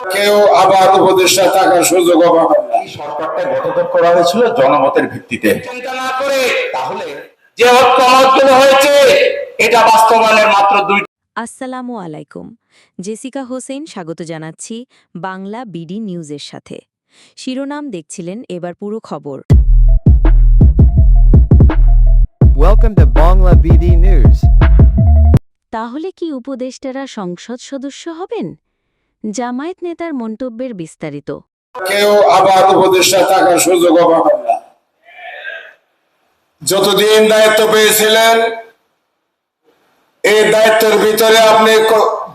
কেউ আবার উপদেষ্টা থাকার সুযোগ পাবেন না। সরকারটা গঠন করা হয়েছিল জনমতের ভিত্তিতে। চিন্তা না করে তাহলে যে ঐক্যমতগুলো হয়েছে এটা বাস্তবায়নের মাত্র দুই আসসালামু আলাইকুম। জেসিকা হোসেন স্বাগত জানাচ্ছি বাংলা বিডি নিউজের সাথে। শিরোনাম দেখছিলেন এবার পুরো খবর। Welcome to Bangla BD News. তাহলে কি উপদেষ্টারা সংসদ সদস্য হবেন? জামায়াত নেতার মন্তব্যের বিস্তারিত। কেউ আবার উপদেষ্টা থাকার সুযোগ পাবেন না। যতদিন দায়িত্ব পেয়েছিলেন, এই দায়িত্বের ভিতরে আপনি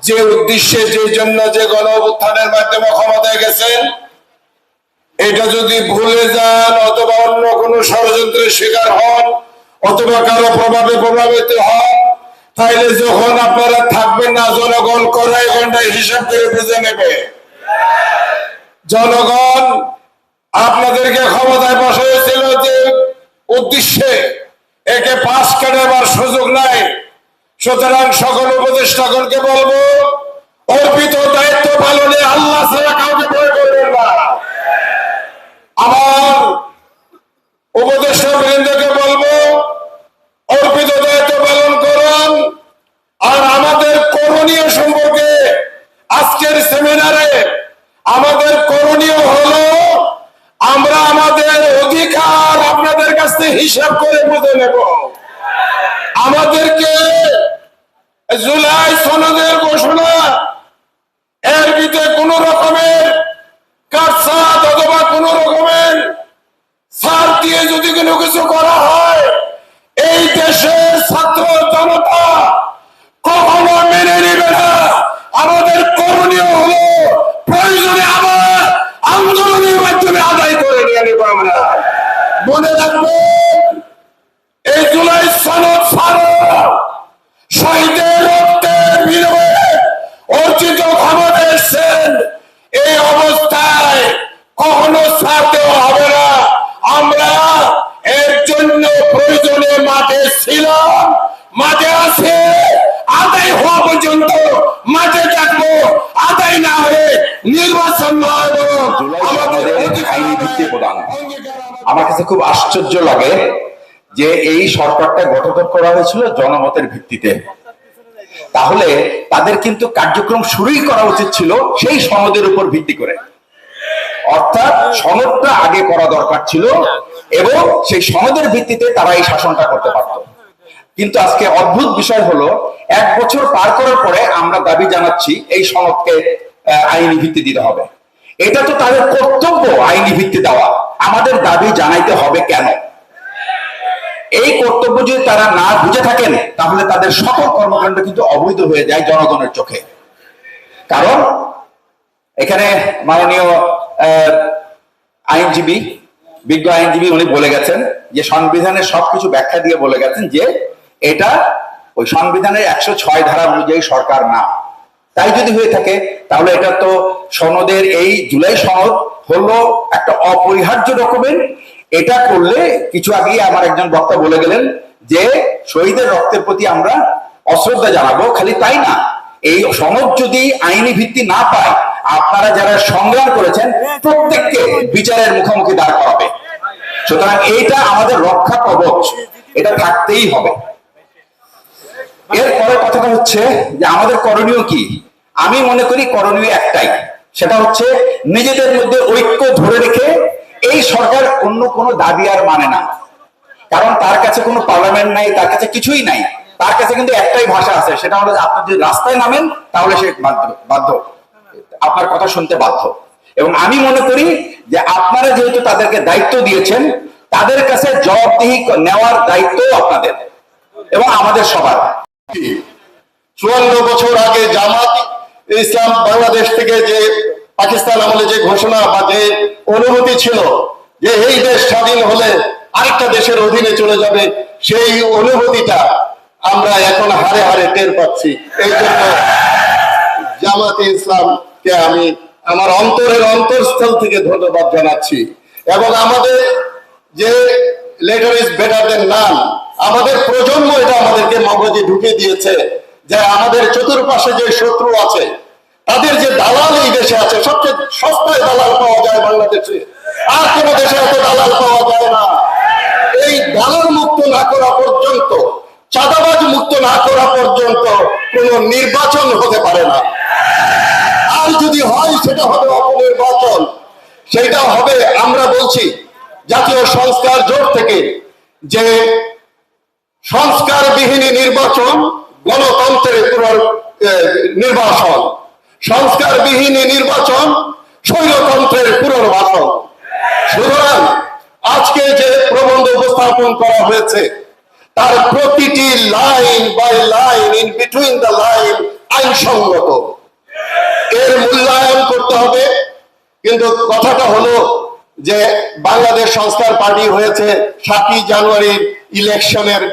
যে উদ্দেশ্যে, যে জন্য, যে গণ অভ্যুত্থানের মাধ্যমে ক্ষমতায় গেছেন, এটা যদি ভুলে যান অথবা অন্য কোনো ষড়যন্ত্রের শিকার হন, অথবা কারও প্রভাবে প্রভাবিত হন তাইলে যখন আপনারা থাকবেন না, জনগণ কড়াই ঘন্টায় হিসাব করে বুঝে নেবে। জনগণ আপনাদেরকে ক্ষমতায় বসাইছিল যে উদ্দেশ্যে একে পাশ কাটাবার সুযোগ নাই। সুতরাং সকল উপদেষ্টাগণকে বলব, অর্পিত দায়িত্ব পালনে আল্লাহ ছাড়া কাউকে ভয় করবেন না। আমার উপদেষ্টা বৃন্দকে বলব অর্পিত দায়িত্ব পালন করুন আর আমাদের করণীয় সম্পর্কে আজকের সেমিনারে আমাদের করণীয় হলো আমরা আমাদের অধিকার আপনাদের কাছ থেকে হিসাব করে বুঝে নেব। আমাদেরকে জুলাই সনদের ঘোষণা এর ভিতরে কোন রকমের কাটসাত অথবা কোন রকমের ছাড় দিয়ে যদি কোনো কিছু করা হয় এই দেশের ছাত্র জনতা কখনো মেনে নেবে না আমাদের করণীয় হলো প্রয়োজনে আবার আন্দোলনের মাধ্যমে আদায় করে নিয়ে নেব আমরা মনে রাখবেন এই জুলাই সনদ ছাড়ো শহীদের রক্তের বিনিময়ে অর্জিত ক্ষমতা এসছেন এই অবস্থায় কখনো ছাড় দেওয়া হবে না আমরা এর জন্য প্রয়োজনে মাঠে ছিলাম মাঠে আছে আদায় হওয়া পর্যন্ত মাঠে থাকব আদায় না হয়ে নির্বাচন না হলো আমাদের আমাদের প্রদান। আমার কাছে খুব আশ্চর্য লাগে যে এই সরকারটা গঠন করা হয়েছিল জনমতের ভিত্তিতে। তাহলে তাদের কিন্তু কার্যক্রম শুরুই করা উচিত ছিল সেই সনদের উপর ভিত্তি করে। অর্থাৎ সনদটা আগে করা দরকার ছিল এবং সেই সনদের ভিত্তিতে তারা এই শাসনটা করতে পারত। কিন্তু আজকে অদ্ভুত বিষয় হলো, এক বছর পার করার পরে আমরা দাবি জানাচ্ছি এই সনদকে আইনি ভিত্তি দিতে হবে। এটা তো তাদের কর্তব্য আইনি ভিত্তি দেওয়া। আমাদের দাবি জানাইতে হবে কেন? এই কর্তব্য যদি তারা না বুঝে থাকেন, তাহলে তাদের সকল কর্মকাণ্ড কিন্তু অবৈধ হয়ে যায় জনগণের চোখে। কারণ এখানে মাননীয় আইনজীবী, বিজ্ঞ আইনজীবী উনি বলে গেছেন যে সংবিধানের সবকিছু ব্যাখ্যা দিয়ে বলে গেছেন যে এটা ওই সংবিধানের একশো ছয় ধারা অনুযায়ী সরকার না। তাই যদি হয়ে থাকে, তাহলে এটা তো সনদের এই জুলাই সনদ হলো একটা অপরিহার্য ডকুমেন্ট এটা করলে কিছু আগেই আমার একজন বক্তা বলে গেলেন যে শহীদের রক্তের প্রতি আমরা অশ্রদ্ধা জানাব, খালি তাই না? এই সনদ যদি আইনি ভিত্তি না পায়, আপনারা যারা সংগ্রাম করেছেন, প্রত্যেককে বিচারের মুখোমুখি দাঁড় করাবে। সুতরাং এইটা আমাদের রক্ষা কবচ। এটা থাকতেই হবে। এরপরে কথাটা হচ্ছে যে আমাদের করণীয় কি? আমি মনে করি করণীয় একটাই। সেটা হচ্ছে নিজেদের মধ্যে ঐক্য ধরে রেখে এই সরকার অন্য কোনো দাবি আর মানে না। কারণ তার কাছে কোনো পার্লামেন্ট নাই, তার কাছে কিছুই নাই। তার কাছে কিন্তু একটাই ভাষা আছে, সেটা হলো আপনি যদি রাস্তায় নামেন, তাহলে সে বাধ্য বাধ্য। আপনার কথা শুনতে বাধ্য। এবং আমি মনে করি যে আপনারা যেহেতু তাদেরকে দায়িত্ব দিয়েছেন, তাদের কাছে জবাবদিহি নেওয়ার দায়িত্ব আপনাদের এবং আমাদের সবার। চুয়ান্ন বছর আগে জামাত ইসলাম বাংলাদেশ থেকে যে পাকিস্তান আমলে যে ঘোষণা বা যে অনুমতি ছিল যে এই দেশ স্বাধীন হলে আরেকটা দেশের অধীনে চলে যাবে, সেই অনুভূতিটা আমরা এখন হারে হারে টের পাচ্ছি। এই জন্য জামাতে ইসলামকে আমি আমার অন্তরের অন্তরস্থল থেকে ধন্যবাদ জানাচ্ছি। এবং আমাদের যে later is better than none আমাদের প্রজন্ম এটা আমাদেরকে মগজে ঢুকে দিয়েছে যে আমাদের চতুর্পাশে যে শত্রু আছে, তাদের যে দালাল এই দেশে আছে, সবচেয়ে সস্তায় দালাল পাওয়া যায় বাংলাদেশে। আর কোন দেশে এত দালাল পাওয়া যায় না। এই দালাল মুক্ত না করা পর্যন্ত, চাঁদাবাজ মুক্ত না করা পর্যন্ত কোন নির্বাচন হতে পারে না। আর যদি হয়, সেটা হবে অপনির্বাচন। সেটা হবে, আমরা বলছি, জাতীয় সংস্কার জোট থেকে যে সংস্কারবিহীন নির্বাচন, গণতন্ত্রের নির্বাচন। সংস্কারবিহীন নির্বাচন, স্বৈরতন্ত্রের পুনর্বাসন। সুতরাং আজকে যে প্রবন্ধ উপস্থাপন করা হয়েছে, তার প্রতিটি line by line in between the line আইনসঙ্গত। এর মূল্যায়ন করতে হবে, কিন্তু কথাটা হলো যে বাংলাদেশ সংস্কার পার্টি হয়েছে সাতই জানুয়ারির ইলেকশনের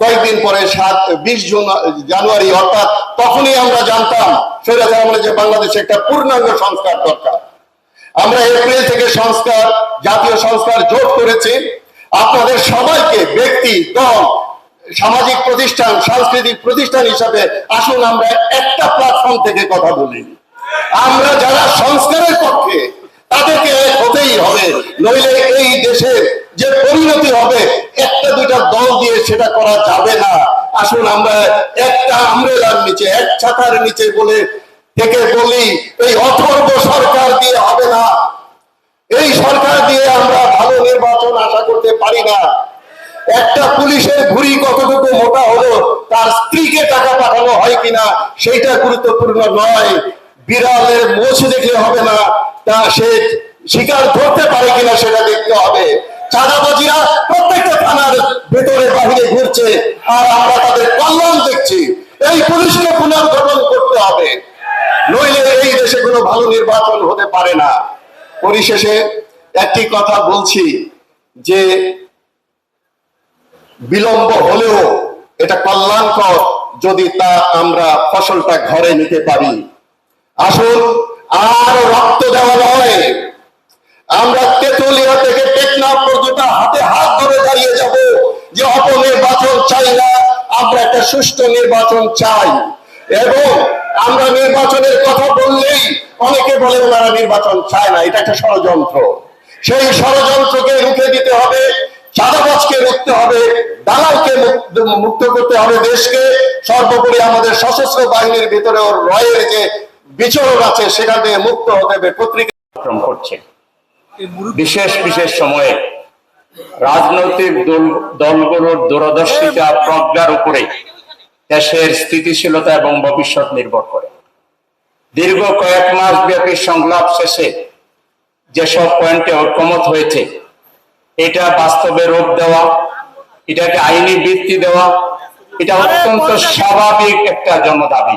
কয়েকদিন পরে সাত, বিশ জুন, জানুয়ারি, অর্থাৎ তখনই আমরা জানতাম স্বৈরাচার আমলে যে বাংলাদেশে একটা পূর্ণাঙ্গ সংস্কার দরকার। আমরা এপ্রিল থেকে সংস্কার, জাতীয় সংস্কার জোট করেছি। আপনাদের সবাইকে ব্যক্তি, দল, সামাজিক প্রতিষ্ঠান, সাংস্কৃতিক প্রতিষ্ঠান হিসাবে আসুন, আমরা একটা প্ল্যাটফর্ম থেকে কথা বলি। আমরা যারা সংস্কারের পক্ষে, তাদেরকে হতেই হবে। নইলে এই দেশের যে সেটা করা যাবে না। আসুন আমরা একটা আমরেলার নিচে, এক ছাতার নিচে বলে থেকে বলি, এই অথর্ব সরকার দিয়ে হবে না। এই সরকার দিয়ে আমরা ভালো নির্বাচন আশা করতে পারি না। একটা পুলিশের ভুড়ি কতটুকু মোটা হলো, তার স্ত্রীকে টাকা পাঠানো হয় কিনা, সেইটা গুরুত্বপূর্ণ নয়। বিড়ালের মোছ দেখলে হবে না, তা সে শিকার ধরতে পারে কিনা সেটা দেখতে হবে। চাঁদাবাজিরা প্রত্যেকটা থানার ভেতরে বাহিরে ঘুরছে, আর আমরা তাদের কল্যাণ দেখছি। এই পুলিশকে পুনর্গঠন করতে হবে। নইলে এই দেশে কোনো ভালো নির্বাচন হতে পারে না। পরিশেষে একটি কথা বলছি যে বিলম্ব হলেও এটা কল্যাণকর যদি তা আমরা ফসলটা ঘরে নিতে পারি। আসুন, আর রক্ত দেওয়া নয়। আমরা তেতুলিয়া থেকে টেকনাফ পর্যন্ত হাতে হাত ধরে দাঁড়িয়ে যাব যে অপনির্বাচন চাই না, আমরা একটা সুষ্ঠু নির্বাচন চাই। এবং আমরা নির্বাচনের কথা বললেই অনেকে বলে ওনারা নির্বাচন চায় না, এটা একটা ষড়যন্ত্র। সেই ষড়যন্ত্রকে রুখে দিতে হবে, চাঁদাবাজকে রুখতে হবে, দালালকে মুক্ত- করতে হবে দেশকে। সর্বোপরি আমাদের সশস্ত্র বাহিনীর ভিতরে ওর রয়ের যে বিচরণ আছে, সেখান থেকে মুক্ত হতে হবে। পত্রিকা করছে। বিশেষ বিশেষ সময়ে রাজনৈতিক দলগুলোর দূরদর্শিতা প্রজ্ঞার উপরে দেশের স্থিতিশীলতা এবং ভবিষ্যৎ নির্ভর করে। দীর্ঘ কয়েক মাস ব্যাপী সংলাপ শেষে যেসব পয়েন্টে ঐক্যমত হয়েছে, এটা বাস্তবে রূপ দেওয়া, এটাকে আইনি ভিত্তি দেওয়া, এটা অত্যন্ত স্বাভাবিক একটা জনদাবি।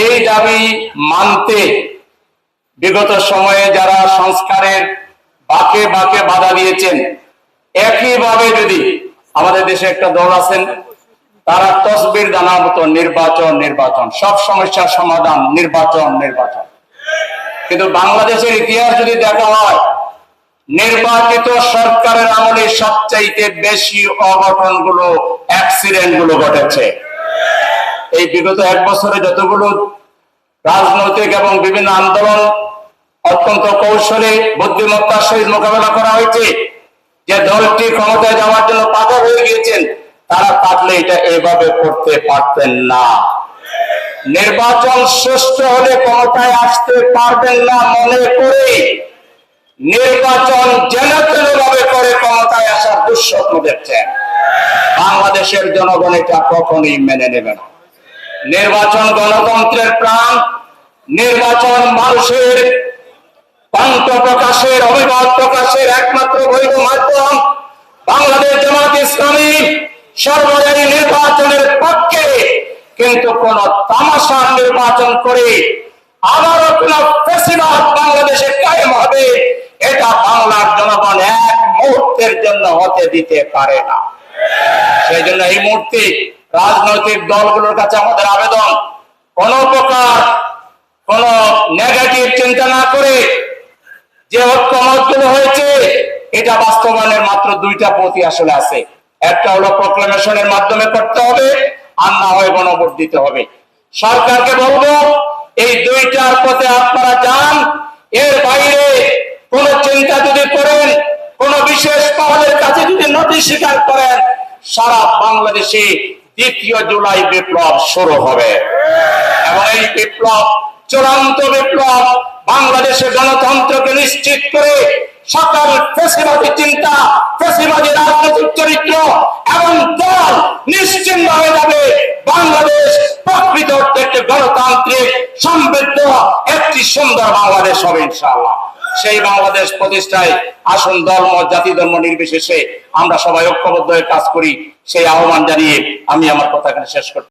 এই দাবি মানতে বিগত সময়ে যারা সংস্কারের বাকে বাকে বাধা দিয়েছেন, একইভাবে যদি আমাদের দেশে একটা দল আছেন, তারা তসবির দানার মতো নির্বাচন নির্বাচন, সব সমস্যার সমাধান, নির্বাচন নির্বাচন। কিন্তু বাংলাদেশের ইতিহাস যদি দেখা হয়, নির্বাচিত সরকারের আমলে সবচাইতে বেশি অঘটনগুলো অ্যাক্সিডেন্টগুলো ঘটেছে। এই বিগত এক বছরে যতগুলো রাজনৈতিক এবং বিভিন্ন আন্দোলন অত্যন্ত কৌশলে, বুদ্ধিমত্তার সহিত মোকাবেলা করা হয়েছে। যে দলটি ক্ষমতায় যাওয়ার জন্য পাগল হয়ে গিয়েছেন, তারা থাকলে এটা এভাবে করতে পারতেন না। নির্বাচন সুষ্ঠু হলে ক্ষমতায় আসতে পারবেন না মনে করে। নির্বাচন যেন তেন ভাবে করে, ক্ষমতায় আসার দুঃস্বপ্ন দেখছেন। বাংলাদেশের জনগণ এটা কখনোই মেনে নেবে না। নির্বাচন গণতন্ত্রের প্রাণ, নির্বাচন মানুষের কণ্ঠ প্রকাশের অভিমত প্রকাশের একমাত্র বৈধ মাধ্যম বাংলাদেশ জামাত ইসলামী সর্বদাই নির্বাচনের পক্ষে। কিন্তু কোন তামাশার নির্বাচন করে আবারও কোন ফেসিবাদ বাংলাদেশে কায়েম হবে, এটা বাংলার জনগণ এক মুহূর্তের জন্য হতে দিতে পারে না। সেই জন্য এই মুহূর্তে রাজনৈতিক দলগুলোর কাছে আমাদের আবেদন, কোন প্রকার কোন নেগেটিভ চিন্তা না করে যে ঐক্যমতগুলো হয়েছে, এটা বাস্তবায়নের মাত্র দুইটা পথই আসলে আছে। একটা হলো প্রক্লামেশনের মাধ্যমে করতে হবে, আর না হয় গণভোট দিতে হবে। সরকারকে বলব, এই দুইটার পথে আপনারা যান, এর বাইরে কোন চিন্তা যদি করেন, কোন বিশেষ পাহাড়ের কাছে যদি নদী স্বীকার করেন, সারা বাংলাদেশে দ্বিতীয় জুলাই বিপ্লব শুরু হবে। এবং এই বিপ্লব, চূড়ান্ত বিপ্লব বাংলাদেশের গণতন্ত্রকে নিশ্চিত করে সকল ফেসিবাদী চিন্তা, ফেসিবাদী রাজনৈতিক চরিত্র এবং দল নিশ্চিন্ন হয়ে যাবে বাংলাদেশ প্রকৃত একটি গণতান্ত্রিক, সমৃদ্ধ, একটি সুন্দর বাংলাদেশ হবে ইনশাআল্লাহ। সেই বাংলাদেশ প্রতিষ্ঠায় আসুন ধর্ম, জাতি, ধর্ম নির্বিশেষে আমরা সবাই ঐক্যবদ্ধ হয়ে কাজ করি। সেই আহ্বান জানিয়ে আমি আমার কথা এখানে শেষ করছি।